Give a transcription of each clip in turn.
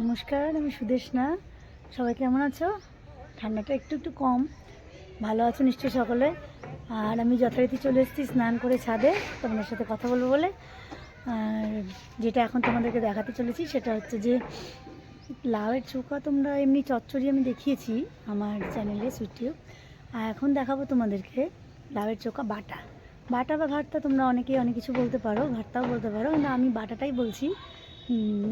নমস্কার, আমি সুদেশনা সবাই কেমন আছো? ঠান্ডাটা একটু একটু কম। ভালো আছো নিশ্চয়ই সকলে? আর আমি যথারীতি চলে এসেছি স্নান করে ছাদে, তোমাদের সাথে কথা বলব বলে। আর যেটা এখন তোমাদেরকে দেখাতে চলেছি, সেটা হচ্ছে যে লাউয়ের চোখা তোমরা এমনি চচ্চড়ি আমি দেখিয়েছি আমার চ্যানেলে সুইটিউব আর এখন দেখাবো তোমাদেরকে লাউয়ের চোখা বাটা। বাটা বা ঘাটটা তোমরা অনেকেই অনেক কিছু বলতে পারো, ঘাটটাও বলতে পারো না আমি বাটাটাই বলছি।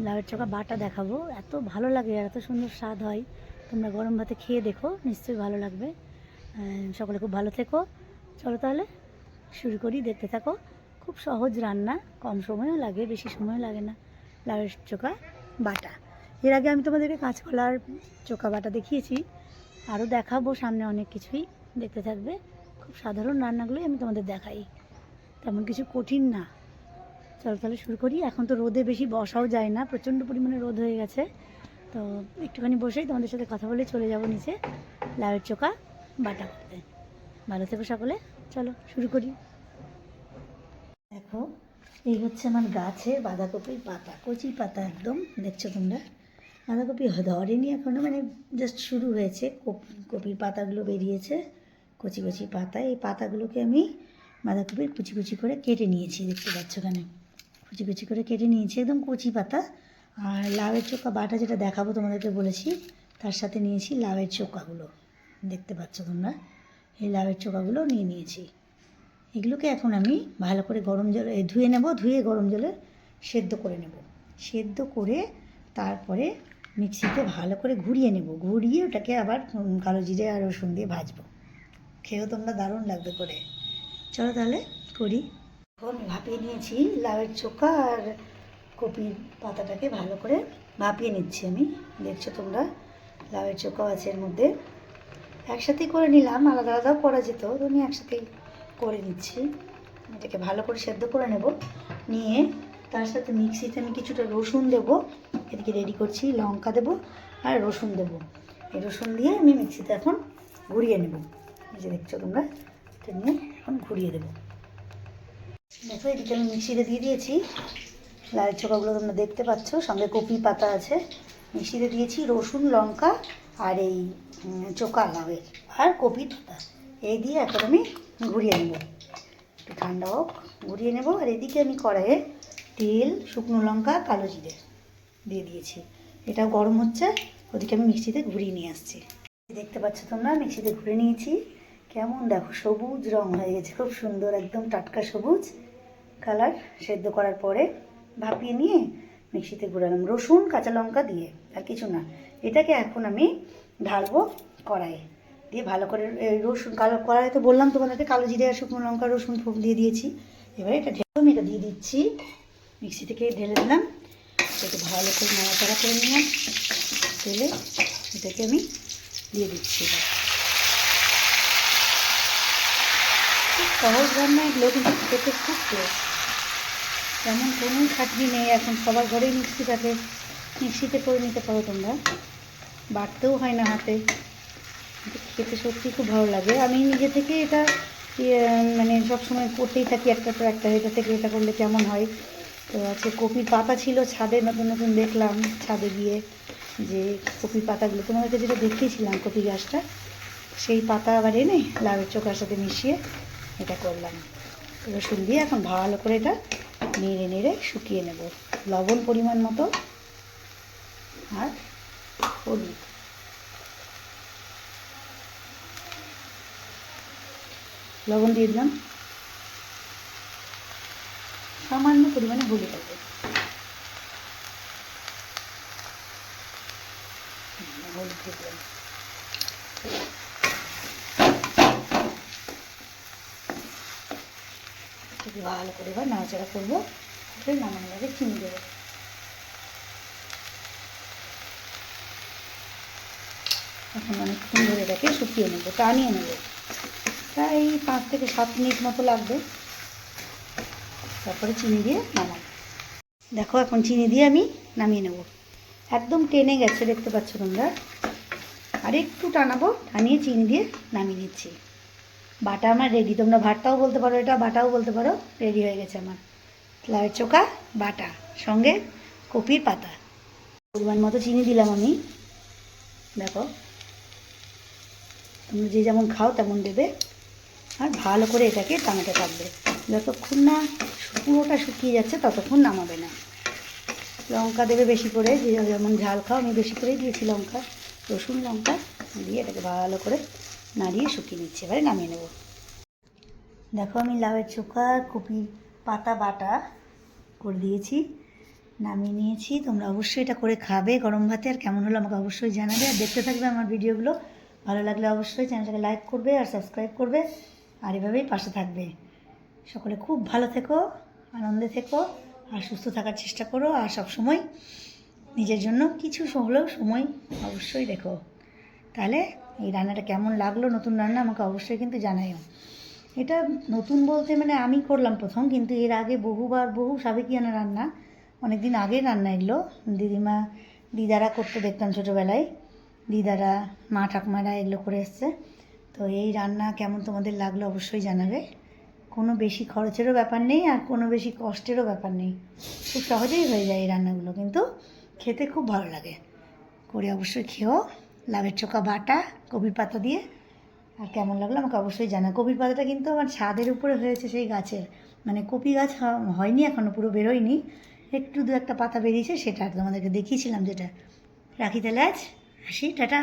লাউয়ের চোখা বাটা দেখাবো। এত ভালো লাগে আর এত সুন্দর স্বাদ হয়। তোমরা গরম ভাতে খেয়ে দেখো, নিশ্চয়ই ভালো লাগবে। সকলে খুব ভালো থেকো। চলো তাহলে, শুরু করি। দেখতে থাকো, খুব সহজ রান্না, কম সময়ও লাগে, বেশি সময়ও লাগে না। লাউয়ের চোখা বাটা। এর আগে আমি তোমাদেরকে কাঁচকলার চোখা বাটা দেখিয়েছি। আরও দেখাবো সামনে অনেক কিছুই। দেখতে থাকবে, খুব সাধারণ রান্নাগুলোই আমি তোমাদের দেখাই। তেমন কিছু কঠিন না। চলো তাহলে শুরু করি। এখন তো রোদে বেশি বসাও যায় না, প্রচণ্ড পরিমাণে রোদ হয়ে গেছে। তো একটুখানি বসেই তোমাদের সাথে কথা বলে চলে যাব নিচে লাউয়ের চোখা বাটা করতে। ভালো থেকো সকলে, চলো শুরু করি। দেখো, এই হচ্ছে আমার গাছের বাঁধাকপির পাতা, কচি পাতা একদম, দেখছ তোমরা? বাঁধাকপি ধরেনি এখনও মানে জাস্ট শুরু হয়েছে, কপ- কপির পাতাগুলো বেরিয়েছে, কচি কচি পাতা। এই পাতাগুলোকে আমি বাঁধাকপির কুচি কুচি করে কেটে নিয়েছি, দেখতে পাচ্ছ এখানে কুচি কুচি করে কেটে নিয়েছি, একদম কচি পাতা। আর লাউয়ের চোখা বাটা যেটা দেখাবো তোমাদেরকে বলেছি, তার সাথে নিয়েছি লাউয়ের চোখাগুলো দেখতে পাচ্ছ তোমরা? এই লাউয়ের চোখাগুলো নিয়ে নিয়েছি। এগুলোকে এখন আমি ভালো করে গরম জলে ধুয়ে নেব, ধুয়ে গরম জলে সেদ্ধ করে নেব। সেদ্ধ করে তারপরে মিক্সিতে ভালো করে ঘুরিয়ে নেব। ঘুরিয়ে ওটাকে আবার কালো জিরে আর রসুন দিয়ে ভাজবো। খেয়েও তোমরা দারুণ লাগবে করে। চলো তাহলে করি। এখন ভাপিয়ে নিয়েছি লাউয়ের চোখা আর কপির পাতাটাকে ভালো করে ভাপিয়ে নিচ্ছি আমি। দেখছ তোমরা? লাউয়ের চোখাও আছে এর মধ্যে। একসাথেই করে নিলাম, আলাদা আলাদাও করা যেত, তো আমি একসাথেই করে নিচ্ছি। এটাকে ভালো করে সেদ্ধ করে নেব। নিয়ে তার সাথে মিক্সিতে আমি কিছুটা রসুন দেব। এদিকে রেডি করছি, লঙ্কা দেব আর রসুন দেব। এই রসুন দিয়ে আমি মিক্সিতে এখন ঘুরিয়ে নেব। এই যে দেখছ তোমরা? এটা নিয়ে এখন ঘুরিয়ে দেবো। দেখো, এদিকে আমি মিক্সিতে দিয়ে দিয়েছি। লাল চোখাগুলো তোমরা দেখতে পাচ্ছ। সঙ্গে কপি পাতা আছে। মিক্সিতে দিয়েছি রসুন, লঙ্কা আর এই চোকা লাউয়ের। আর কপি পাতা। এই দিয়ে এখন আমি ঘুরিয়ে নেব। একটু ঠান্ডা হোক, ঘুরিয়ে নেব। আর এদিকে আমি কড়াইয়ে তেল, শুকনো লঙ্কা, কালো জিরে দিয়ে দিয়েছি। এটাও গরম হচ্ছে। ওদিকে আমি মিক্সিতে ঘুরিয়ে নিয়ে আসছি। দেখতে পাচ্ছ তোমরা, মিক্সিতে ঘুরে নিয়েছি। কেমন? দেখো, সবুজ রং হয়ে গেছে, খুব সুন্দর, একদম টাটকা সবুজ কালার সেদ্ধ করার পরে ভাপিয়ে নিয়ে মিক্সিতে ঘুরালাম রসুন, কাঁচা লঙ্কা দিয়ে, আর কিছু না। এটাকে এখন আমি ঢালবো কড়াইয়ে। দিয়ে ভালো করে রসুন, কালো কড়াই তো বললাম তোমাদেরকে, কালো জিরে আর শুকনো লঙ্কা, রসুন ফোক দিয়ে দিয়েছি। এবারে এটা ঢেলে আমি এটা দিয়ে দিচ্ছি। মিক্সি থেকে ঢেলে দিলাম। এটাকে ভালো করে নাড়াচাড়া করে নিলাম। তেলে এটাকে আমি দিয়ে দিচ্ছি এবার। সহজ রান্না এগুলো কিন্তু খেতে খুব টেস্ট। তেমন কোনো খাটনি নেই, এখন সবার ঘরেই মিক্সি থাকে। মিক্সিতে করে নিতে পারো তোমরা। বাটতেও হয় না হাতে। খেতে সত্যি খুব ভালো লাগে। আমি নিজে থেকে এটা মানে সবসময় করতেই থাকি একটা পর একটা। এটা থেকে এটা করলে কেমন হয়? তো আজকে কপির পাতা ছিল ছাদে, নতুন নতুন দেখলাম ছাদে গিয়ে যে কপির পাতাগুলো। তোমাদেরকে যেটা দেখিয়েছিলাম কপি গাছটা, সেই পাতা আবার এনে লাউয়ের চোখার সাথে মিশিয়ে এটা করলাম। রসুন দিয়ে এখন ভালো করে এটা নেড়ে নেড়ে শুকিয়ে নেব। লবণ পরিমাণ মতো আর হলুদ। লবণ দিয়ে দিলাম। সামান্য পরিমাণে হলুদ আছে। হলুদ দিয়ে দিলাম। ভালো করে এবার নাড়াচাড়া করব। তারপরে নামানোর আগে চিনি দেবো। এখন অনেকক্ষণ ধরে এটাকে শুকিয়ে নেব, টানিয়ে নেব। প্রায় পাঁচ থেকে সাত মিনিট মতো লাগবে। তারপরে চিনি দিয়ে নামাবো। দেখো, এখন চিনি দিয়ে আমি নামিয়ে নেব। একদম টেনে গেছে, দেখতে পাচ্ছ তোমরা। আর একটু টানাবো, টানিয়ে চিনি দিয়ে নামিয়ে নিচ্ছি। বাটা আমার রেডি তোমরা ভাতটাও বলতে পারো, এটা বাটাও বলতে পারো রেডি হয়ে গেছে আমার। লাউয়ের চোখা, বাটা, সঙ্গে কপির পাতা। পরিমাণ মতো চিনি দিলাম আমি। দেখো, তোমরা যে যেমন খাও তেমন দেবে। আর ভালো করে এটাকে টানাতে থাকবে। যতক্ষণ না পুরোটা শুকিয়ে যাচ্ছে, ততক্ষণ নামাবে না। লঙ্কা দেবে বেশি করে, যে যেমন ঝাল খাও, আমি বেশি করেই দিয়েছি লঙ্কা, রসুন লঙ্কা, দিয়ে এটাকে ভালো করে নাড়িয়ে শুকিয়ে নিচ্ছি। এবারে নামিয়ে নেব। দেখো আমি লাউয়ের চোখা, কপির পাতা বাটা করে দিয়েছি। নামিয়ে নিয়েছি। তোমরা অবশ্যই এটা করে খাবে গরম ভাতে। আর কেমন হলো আমাকে অবশ্যই জানাবে। আর দেখতে থাকবে আমার ভিডিওগুলো। ভালো লাগলে অবশ্যই চ্যানেলটাকে লাইক করবে আর সাবস্ক্রাইব করবে। আর এভাবেই পাশে থাকবে। সকলে খুব ভালো থেকো, আনন্দে থেকো, আর সুস্থ থাকার চেষ্টা করো। আর সব সময় নিজের জন্য কিছু হলেও সময় অবশ্যই দেখো তাহলে এই রান্নাটা কেমন লাগল, নতুন রান্না আমাকে অবশ্যই কিন্তু জানাইও। এটা নতুন বলতে মানে আমি করলাম প্রথম, কিন্তু এর আগে বহুবার বহু সাবেকিয়ানা রান্না অনেক দিন আগের রান্না এগুলো দিদিমা দিদারা করতে দেখতাম ছোটোবেলায়, দিদারা, মা ঠাকুমারা এগুলো করে এসছে। তো এই রান্না কেমন তোমাদের লাগল অবশ্যই জানাবে। কোনো বেশি খরচেরও ব্যাপার নেই আর কোনো বেশি কষ্টেরও ব্যাপার নেই। খুব সহজেই হয়ে যায় এই রান্নাগুলো, কিন্তু খেতে খুব ভালো লাগে। করে অবশ্যই খেও। লাভের চোখা বাটা, কবির পাতা দিয়ে। আর কেমন লাগল আমাকে অবশ্যই জানা কবির পাতাটা কিন্তু আমার ছাদের উপরে হয়েছে সেই গাছের। মানে কপি গাছ হয়নি এখনও পুরো বেরোয়নি। একটু দু একটা পাতা বেরিয়েছে, সেটা তোমাদেরকে দেখিয়েছিলাম যেটা। রাখি তাহলে আজ। আসি, টাটা।